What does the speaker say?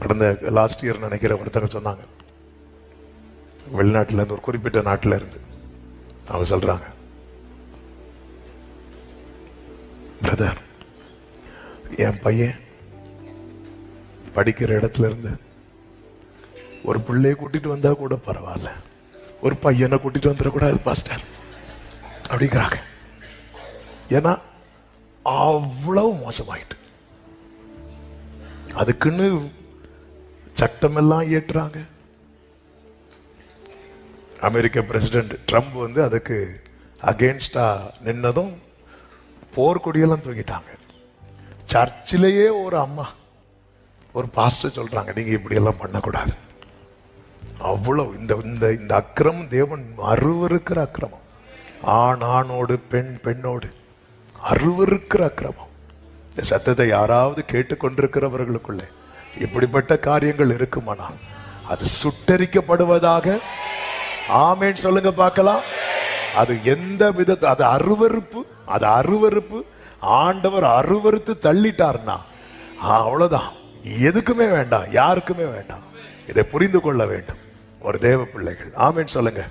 கடந்த last year நினைக்கிற ஒருத்தங்க சொன்னாங்க. வெளிநாட்டுல இருந்து ஒரு குறிப்பிட்ட நாட்டில் இருந்து. அவங்க சொல்றாங்க. பிரதர் என் பையன் படிக்கிற இடத்துல இருந்து ஒரு பிள்ளைய கூட்டிட்டு வந்தா கூட பரவாயில்ல. ஒரு பையனை கூட்டிட்டு வந்துடக்கூடாது பாஸ்டர் அப்படிங்கிறாங்க. ஏன்னா அவ்வளவு மோசமாயிட்டு. அதுக்குன்னு சட்டமெல்லாம் இயற்றுறாங்க. அமெரிக்க பிரசிடென்ட் ட்ரம்ப் வந்து அதுக்கு அகேன்ஸ்டா நின்னதும் போர்க்கொடியெல்லாம் தூக்கிட்டாங்க. சர்ச்சிலேயே ஒரு அம்மா ஒரு பாஸ்டர் சொல்றாங்க நீங்க இப்படி எல்லாம் பண்ணக்கூடாது. அவ்வளவு இந்த இந்த இந்த அக்கிரமம் தேவன் அருவருக்கிற அக்கிரமம். ஆண் ஆணோடு பெண் பெண்ணோடு அருவருக்கிற அக்கிரமம். இந்த சத்தத்தை யாராவது கேட்டுக்கொண்டிருக்கிறவர்களுக்குள்ளே இப்படிப்பட்ட காரியங்கள் இருக்குமானா? அது சுட்டரிக்கப்படுவதாக? ஆமேன். சொல்லுங்க பார்க்கலாம். அது எந்த வித அது அருவருப்பு அது அருவருப்பு. ஆண்டவர் அருவருத்து தள்ளிட்டார்னா அவ்வளவுதான். எதுக்குமே வேண்டாம் யாருக்குமே வேண்டாம். இதை புரிந்து கொள்ள வேண்டும். ஒரு தேவ பிள்ளைகள். ஆமேன். சொல்லுங்க.